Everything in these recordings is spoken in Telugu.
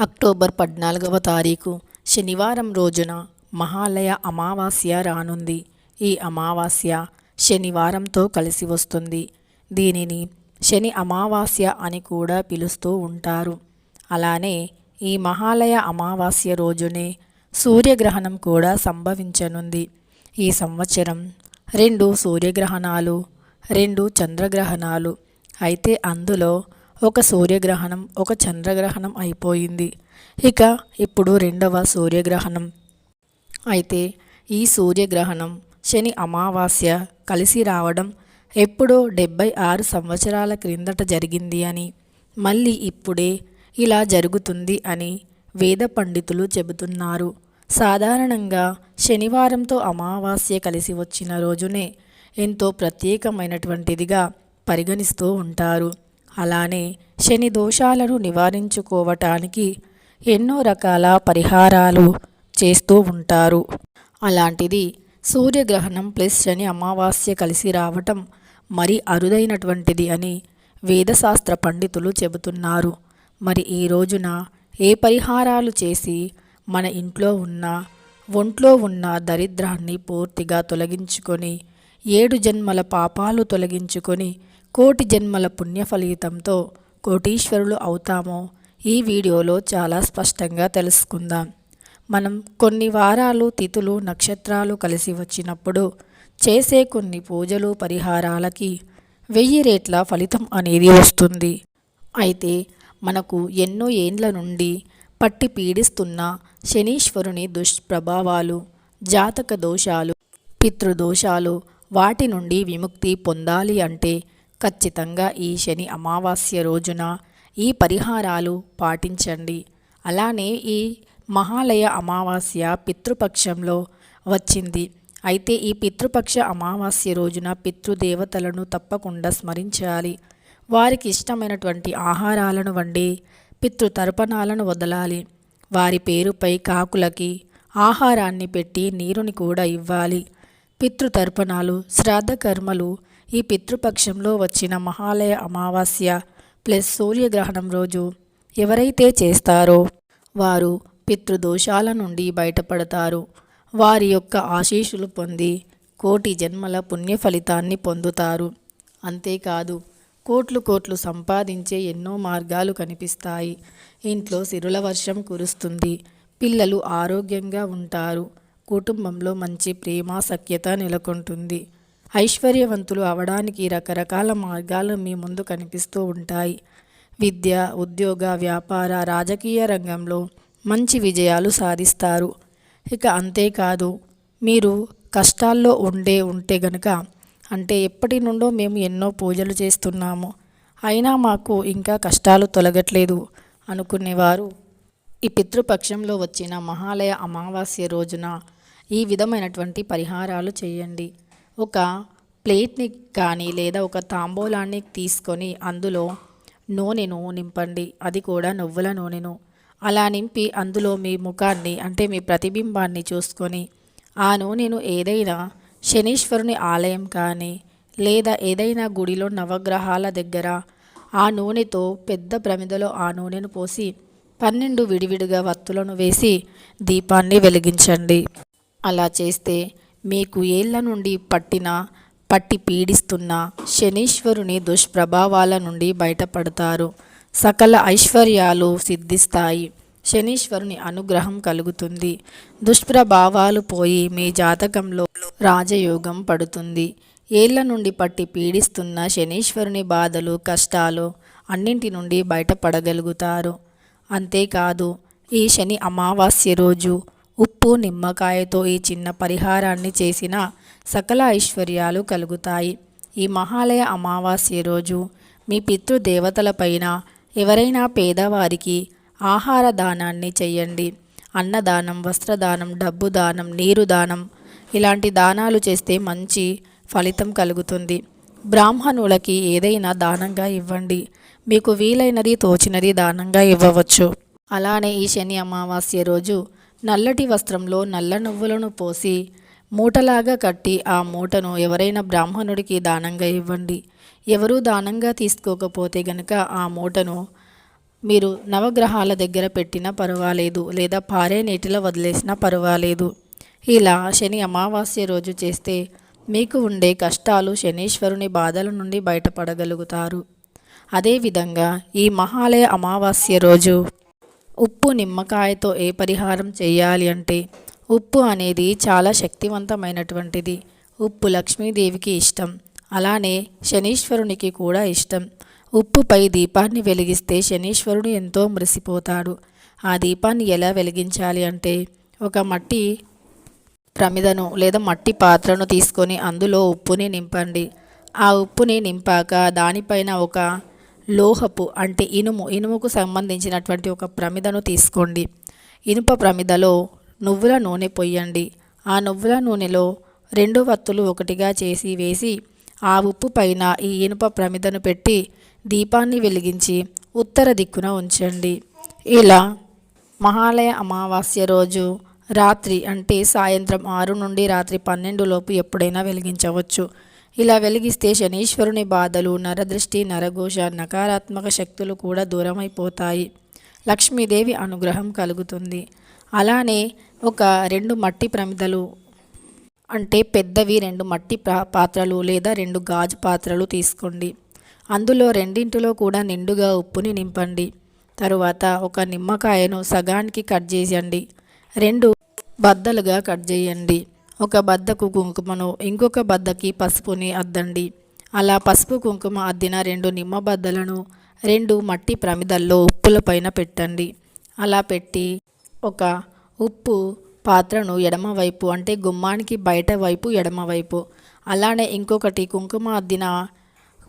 అక్టోబర్ పద్నాలుగవ తారీఖు శనివారం రోజున మహాలయ అమావాస్య రానుంది. ఈ అమావాస్య శనివారంతో కలిసి వస్తుంది. దీనిని శని అమావాస్య అని కూడా పిలుస్తూ ఉంటారు. అలానే ఈ మహాలయ అమావాస్య రోజునే సూర్యగ్రహణం కూడా సంభవించనుంది. ఈ సంవత్సరం రెండు సూర్యగ్రహణాలు రెండు చంద్రగ్రహణాలు. అయితే అందులో ఒక సూర్యగ్రహణం ఒక చంద్రగ్రహణం అయిపోయింది. ఇక ఇప్పుడు రెండవ సూర్యగ్రహణం. అయితే ఈ సూర్యగ్రహణం శని అమావాస్య కలిసి రావడం ఎప్పుడో డెబ్బై ఆరు సంవత్సరాల క్రిందట జరిగింది అని మళ్ళీ ఇప్పుడే ఇలా జరుగుతుంది అని వేద పండితులు చెబుతున్నారు. సాధారణంగా శనివారంతో అమావాస్య కలిసి వచ్చిన రోజునే ఎంతో ప్రత్యేకమైనటువంటిదిగా పరిగణిస్తూ ఉంటారు. అలానే శని దోషాలను నివారించుకోవటానికి ఎన్నో రకాల పరిహారాలు చేస్తూ ఉంటారు. అలాంటిది సూర్యగ్రహణం ప్లస్ శని అమావాస్య కలిసి రావటం మరి అరుదైనటువంటిది అని వేదశాస్త్ర పండితులు చెబుతున్నారు. మరి ఈ రోజున ఏ పరిహారాలు చేసి మన ఇంట్లో ఉన్న ఒంట్లో ఉన్న దరిద్రాన్ని పూర్తిగా తొలగించుకొని ఏడు జన్మల పాపాలు తొలగించుకొని కోటి జన్మల పుణ్య ఫలితంతో కోటీశ్వరులు అవుతామో ఈ వీడియోలో చాలా స్పష్టంగా తెలుసుకుందాం. మనం కొన్ని వారాలు తిథులు నక్షత్రాలు కలిసి వచ్చినప్పుడు చేసే కొన్ని పూజలు పరిహారాలకి వెయ్యి రేట్ల ఫలితం అనేది వస్తుంది. అయితే మనకు ఎన్నో ఏండ్ల నుండి పట్టి పీడిస్తున్న శనీశ్వరుని దుష్ప్రభావాలు జాతక దోషాలు పితృదోషాలు వాటి నుండి విముక్తి పొందాలి అంటే ఖచ్చితంగా ఈ శని అమావాస్య రోజున ఈ పరిహారాలు పాటించండి. అలానే ఈ మహాలయ అమావాస్య పితృపక్షంలో వచ్చింది. అయితే ఈ పితృపక్ష అమావాస్య రోజున పితృదేవతలను తప్పకుండా స్మరించాలి. వారికి ఇష్టమైనటువంటి ఆహారాలను వండి పితృతర్పణాలను వదలాలి. వారి పేరుపై కాకులకి ఆహారాన్ని పెట్టి నీరుని కూడా ఇవ్వాలి. పితృతర్పణాలు శ్రాద్ధ కర్మలు ఈ పితృపక్షంలో వచ్చిన మహాలయ అమావాస్య ప్లస్ సూర్యగ్రహణం రోజు ఎవరైతే చేస్తారో వారు పితృదోషాల నుండి బయటపడతారు. వారి యొక్క ఆశీస్సులు పొంది కోటి జన్మల పుణ్య ఫలితాన్ని పొందుతారు. అంతేకాదు కోట్లు కోట్లు సంపాదించే ఎన్నో మార్గాలు కనిపిస్తాయి. ఇంట్లో సిరుల వర్షం కురుస్తుంది. పిల్లలు ఆరోగ్యంగా ఉంటారు. కుటుంబంలో మంచి ప్రేమ సఖ్యత నెలకొంటుంది. ఐశ్వర్యవంతులు అవడానికి రకరకాల మార్గాలు మీ ముందు కనిపిస్తూ ఉంటాయి. విద్య ఉద్యోగ వ్యాపార రాజకీయ రంగంలో మంచి విజయాలు సాధిస్తారు. ఇక అంతేకాదు మీరు కష్టాల్లో ఉండే ఉంటే గనక అంటే ఎప్పటి నుండో మేము ఎన్నో పూజలు చేస్తున్నాము. అయినా మాకు ఇంకా కష్టాలు తొలగట్లేదు అనుకునేవారు. ఈ పితృపక్షంలో వచ్చిన మహాలయ అమావాస్య రోజున ఈ విధమైనటువంటి పరిహారాలు చేయండి. ఒక ప్లేట్ని కానీ లేదా ఒక తాంబూలాన్ని తీసుకొని అందులో నూనెను నింపండి. అది కూడా నువ్వుల నూనెను. అలా నింపి అందులో మీ ముఖాన్ని అంటే మీ ప్రతిబింబాన్ని చూసుకొని ఆ నూనెను ఏదైనా శనీశ్వరుని ఆలయం కానీ లేదా ఏదైనా గుడిలో నవగ్రహాల దగ్గర ఆ నూనెతో పెద్ద ప్రమిదలో ఆ నూనెను పోసి పన్నెండు విడివిడిగా వత్తులను వేసి దీపాన్ని వెలిగించండి. అలా చేస్తే మీకు ఏళ్ళ నుండి పట్టిన పట్టి పీడిస్తున్న శనీశ్వరుని దుష్ప్రభావాల నుండి బయటపడతారు. సకల ఐశ్వర్యాలు సిద్ధిస్తాయి. శనీశ్వరుని అనుగ్రహం కలుగుతుంది. దుష్ప్రభావాలు పోయి మీ జాతకంలో రాజయోగం పడుతుంది. ఏళ్ళ నుండి పట్టి పీడిస్తున్న శనీశ్వరుని బాధలు కష్టాలు అన్నింటి నుండి బయటపడగలుగుతారు. అంతేకాదు ఈ శని అమావాస్య రోజు ఉప్పు నిమ్మకాయతో ఈ చిన్న పరిహారాన్ని చేసిన సకల ఐశ్వర్యాలు కలుగుతాయి. ఈ మహాలయ అమావాస్య రోజు మీ పితృదేవతలపైన ఎవరైనా పేదవారికి ఆహార దానాన్ని చేయండి. అన్నదానం వస్త్రదానం డబ్బు దానం నీరు దానం ఇలాంటి దానాలు చేస్తే మంచి ఫలితం కలుగుతుంది. బ్రాహ్మణులకి ఏదైనా దానంగా ఇవ్వండి. మీకు వీలైనది తోచినది దానంగా ఇవ్వవచ్చు. అలానే ఈ శని అమావాస్య రోజు నల్లటి వస్త్రంలో నల్ల నువ్వులను పోసి మూటలాగా కట్టి ఆ మూటను ఎవరైనా బ్రాహ్మణుడికి దానంగా ఇవ్వండి. ఎవరూ దానంగా తీసుకోకపోతే గనక ఆ మూటను మీరు నవగ్రహాల దగ్గర పెట్టినా పర్వాలేదు లేదా పారే నీటిలో వదిలేసినా పర్వాలేదు. ఇలా శని అమావాస్య రోజు చేస్తే మీకు ఉండే కష్టాలు శనీశ్వరుని బాధల నుండి బయటపడగలుగుతారు. అదేవిధంగా ఈ మహాలయ అమావాస్య రోజు ఉప్పు నిమ్మకాయతో ఏ పరిహారం చేయాలి అంటే ఉప్పు అనేది చాలా శక్తివంతమైనటువంటిది. ఉప్పు లక్ష్మీదేవికి ఇష్టం. అలానే శనీశ్వరునికి కూడా ఇష్టం. ఉప్పుపై దీపాన్ని వెలిగిస్తే శనీశ్వరుడు ఎంతో మురిసిపోతాడు. ఆ దీపాన్ని ఎలా వెలిగించాలి అంటే ఒక మట్టి ప్రమిదను లేదా మట్టి పాత్రను తీసుకొని అందులో ఉప్పుని నింపండి. ఆ ఉప్పుని నింపాక దానిపైన ఒక లోహపు అంటే ఇనుము ఇనుముకు సంబంధించినటువంటి ఒక ప్రమిదను తీసుకోండి. ఇనుప ప్రమిదలో నువ్వుల నూనె పొయ్యండి. ఆ నువ్వుల నూనెలో రెండు వత్తులు ఒకటిగా చేసి వేసి ఆ ఉప్పు పైన ఈ ఇనుప ప్రమిదను పెట్టి దీపాన్ని వెలిగించి ఉత్తర దిక్కున ఉంచండి. ఇలా మహాలయ అమావాస్య రోజు రాత్రి అంటే సాయంత్రం ఆరు నుండి రాత్రి పన్నెండు లోపు ఎప్పుడైనా వెలిగించవచ్చు. ఇలా వెలిగిస్తే శనీశ్వరుని బాధలు నరదృష్టి నరఘోష నకారాత్మక శక్తులు కూడా దూరమైపోతాయి. లక్ష్మీదేవి అనుగ్రహం కలుగుతుంది. అలానే ఒక రెండు మట్టి ప్రమిదలు అంటే పెద్దవి రెండు మట్టి పాత్రలు లేదా రెండు గాజు పాత్రలు తీసుకోండి. అందులో రెండింటిలో కూడా నిండుగా ఉప్పుని నింపండి. తరువాత ఒక నిమ్మకాయను సగానికి కట్ చేయండి. రెండు బద్దలుగా కట్ చేయండి. ఒక బద్దకు కుంకుమను ఇంకొక బద్దకి పసుపుని అద్దండి. అలా పసుపు కుంకుమ అద్దిన రెండు నిమ్మ బద్దలను రెండు మట్టి ప్రమిదల్లో ఉప్పుల పైన పెట్టండి. అలా పెట్టి ఒక ఉప్పు పాత్రను ఎడమవైపు అంటే గుమ్మానికి బయట వైపు ఎడమవైపు అలానే ఇంకొకటి కుంకుమ అద్దిన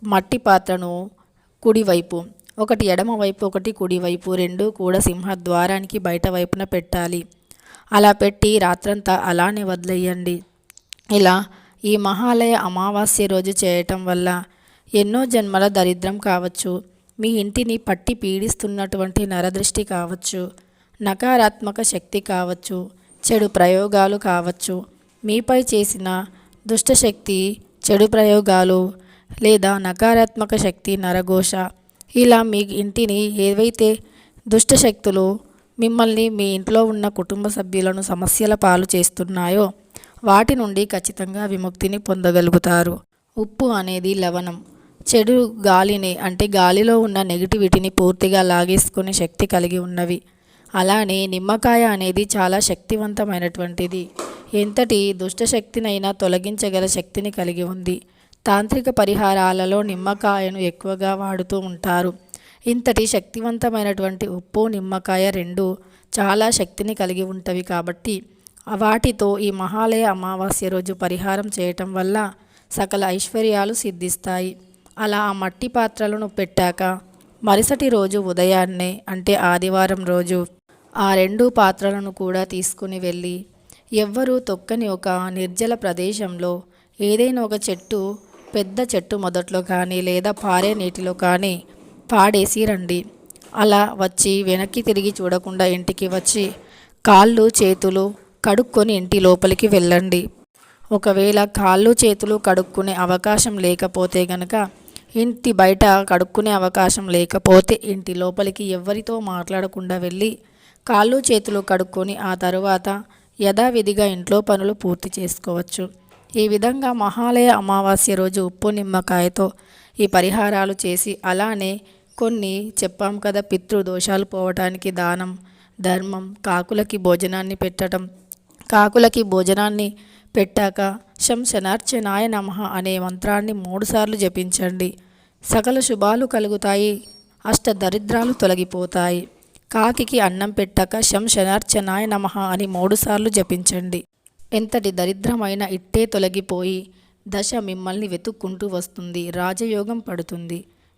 మట్టి పాత్రను కుడివైపు ఒకటి ఎడమవైపు ఒకటి కుడివైపు రెండు కూడా సింహద్వారానికి బయట వైపున పెట్టాలి. అలా పెట్టి రాత్రంతా అలానే వదిలేయండి. ఇలా ఈ మహాలయ అమావాస్య రోజు చేయటం వల్ల ఎన్నో జన్మల దరిద్రం కావచ్చు మీ ఇంటిని పట్టి పీడిస్తున్నటువంటి నరదృష్టి కావచ్చు నకారాత్మక శక్తి కావచ్చు చెడు ప్రయోగాలు కావచ్చు మీపై చేసిన దుష్టశక్తి చెడు ప్రయోగాలు లేదా నకారాత్మక శక్తి నరఘోష ఇలా మీ ఇంటిని ఏవైతే దుష్టశక్తులు మిమ్మల్ని మీ ఇంట్లో ఉన్న కుటుంబ సభ్యులను సమస్యల పాలు చేస్తున్నాయో వాటి నుండి ఖచ్చితంగా విముక్తిని పొందగలుగుతారు. ఉప్పు అనేది లవణం. చెడు గాలిని అంటే గాలిలో ఉన్న నెగిటివిటీని పూర్తిగా లాగేసుకునే శక్తి కలిగి ఉన్నవి. అలానే నిమ్మకాయ అనేది చాలా శక్తివంతమైనటువంటిది. ఎంతటి దుష్టశక్తినైనా తొలగించగల శక్తిని కలిగి ఉంది. తాంత్రిక పరిహారాలలో నిమ్మకాయను ఎక్కువగా వాడుతూ ఉంటారు. ఇంతటి శక్తివంతమైనటువంటి ఉప్పు నిమ్మకాయ రెండు చాలా శక్తిని కలిగి ఉంటవి కాబట్టి వాటితో ఈ మహాలయ అమావాస్య రోజు పరిహారం చేయటం వల్ల సకల ఐశ్వర్యాలు సిద్ధిస్తాయి. అలా ఆ మట్టి పాత్రలను పెట్టాక మరుసటి రోజు ఉదయాన్నే అంటే ఆదివారం రోజు ఆ రెండు పాత్రలను కూడా తీసుకుని వెళ్ళి ఎవ్వరూ తొక్కని ఒక నిర్జల ప్రదేశంలో ఏదైనా ఒక చెట్టు పెద్ద చెట్టు మొదట్లో కానీ లేదా పారే నీటిలో కానీ పాడేసి రండి. అలా వచ్చి వెనక్కి తిరిగి చూడకుండా ఇంటికి వచ్చి కాళ్ళు చేతులు కడుక్కొని ఇంటి లోపలికి వెళ్ళండి. ఒకవేళ కాళ్ళు చేతులు కడుక్కునే అవకాశం లేకపోతే గనక ఇంటి బయట కడుక్కునే అవకాశం లేకపోతే ఇంటి లోపలికి ఎవరితో మాట్లాడకుండా వెళ్ళి కాళ్ళు చేతులు కడుక్కొని ఆ తరువాత యథావిధిగా ఇంట్లో పనులు పూర్తి చేసుకోవచ్చు. ఈ విధంగా మహాలయ అమావాస్య రోజు ఉప్పు నిమ్మకాయతో ఈ పరిహారాలు చేసి అలానే కొన్ని చెప్పాం కదా పితృదోషాలు పోవటానికి దానం ధర్మం కాకులకి భోజనాన్ని పెట్టడం కాకులకి భోజనాన్ని పెట్టాక శంశనార్చనాయ నమ అనే మంత్రాన్ని మూడుసార్లు జపించండి. సకల శుభాలు కలుగుతాయి అష్ట దరిద్రాలు తొలగిపోతాయి. కాకికి అన్నం పెట్టాక శంశనార్చనాయ నమ అని మూడుసార్లు జపించండి. ఎంతటి దరిద్రమైన ఇట్టే తొలగిపోయి దశ మిమ్మల్ని వెతుక్కుంటూ వస్తుంది రాజయోగం పడుతుంది.